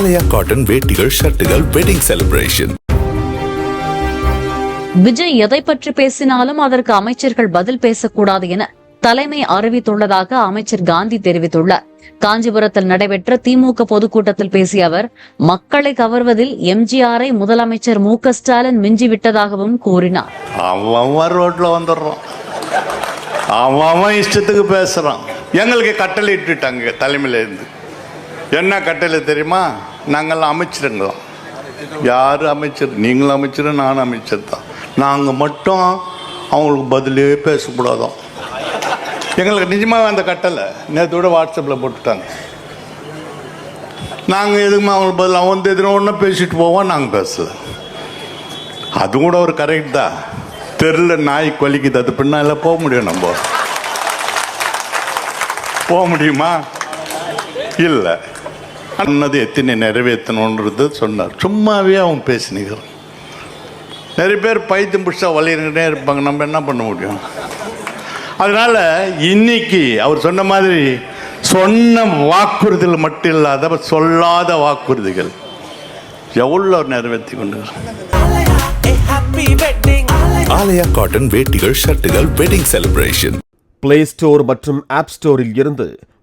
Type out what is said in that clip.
ஆலயா cotton வேட்டிகள் ஷர்ட்டுகள் wedding celebration Vijay எதை பற்றி பேசினாலும் அதற்கு அமைச்சர்கள் பதில் பேசக்கூடாது என தலைமை அறிவித்துள்ளதாக அமைச்சர் காந்தி தெரிவித்துள்ளார். காஞ்சிபுரத்தில் நடைபெற்ற திமுக பொதுக்கூட்டத்தில் பேசிய அவர் மக்களை கவர்வதில் எம்ஜிஆரை முதலமைச்சர் மு க ஸ்டாலின் மிஞ்சிவிட்டதாகவும் கூறினார். அவன் ரோட்டில் வந்துடுறான். அவன் இஷ்டத்துக்கு பேசுகிறான் எங்களுக்கு கட்டளை இட்டுட்டாங்க தலைமையிலேருந்து என்ன கட்டளை தெரியுமா? நாங்கள்லாம் அமைச்சருங்களாம் யார் அமைச்சர்? நீங்களும் அமைச்சர் நானும் அமைச்சர் தான். நாங்கள் மட்டும் அவங்களுக்கு பதிலே பேசக்கூடாதான் எங்களுக்கு நிஜமாக அந்த கட்டளை நேற்று வாட்ஸ்அப்பில் போட்டுட்டாங்க. நாங்கள் எதுவுமே அவங்களுக்கு பதில்? அவன் வந்து எதுனா ஒன்றா பேசிட்டு போவோம் நாங்கள் பேசல. அது கூட ஒரு கரெக்ட் தான். தெருல நாய் கொலிக்குது. அது பின்னால் போக முடியும் நம்ம. போக முடியுமா? இல்லை. அன்னது எத்தனை நிறைவேற்றணுன்றது சொன்னார். சும்மாவே அவன் பேசினுக்கிறான் நிறைய பேர் பைத்தியம் பிடிச்சா வலியுறுக்கிட்டே இருப்பாங்க. நம்ம என்ன பண்ண முடியும்? அதனால இன்னைக்கு அவர் சொன்ன மாதிரி சொன்ன வாக்குறுதிகள் மட்டும் இல்லாத சொல்லாத வாக்குறுதிகள் எவ்வளோ நிறைவேற்றி கொண்டு. ஆலயா காட்டன் வேட்டிகள் ஷர்ட்டுகள் வெட்டிங் செலிப்ரேஷன் பிளே ஸ்டோர் மற்றும் ஆப் ஸ்டோரில் இருந்து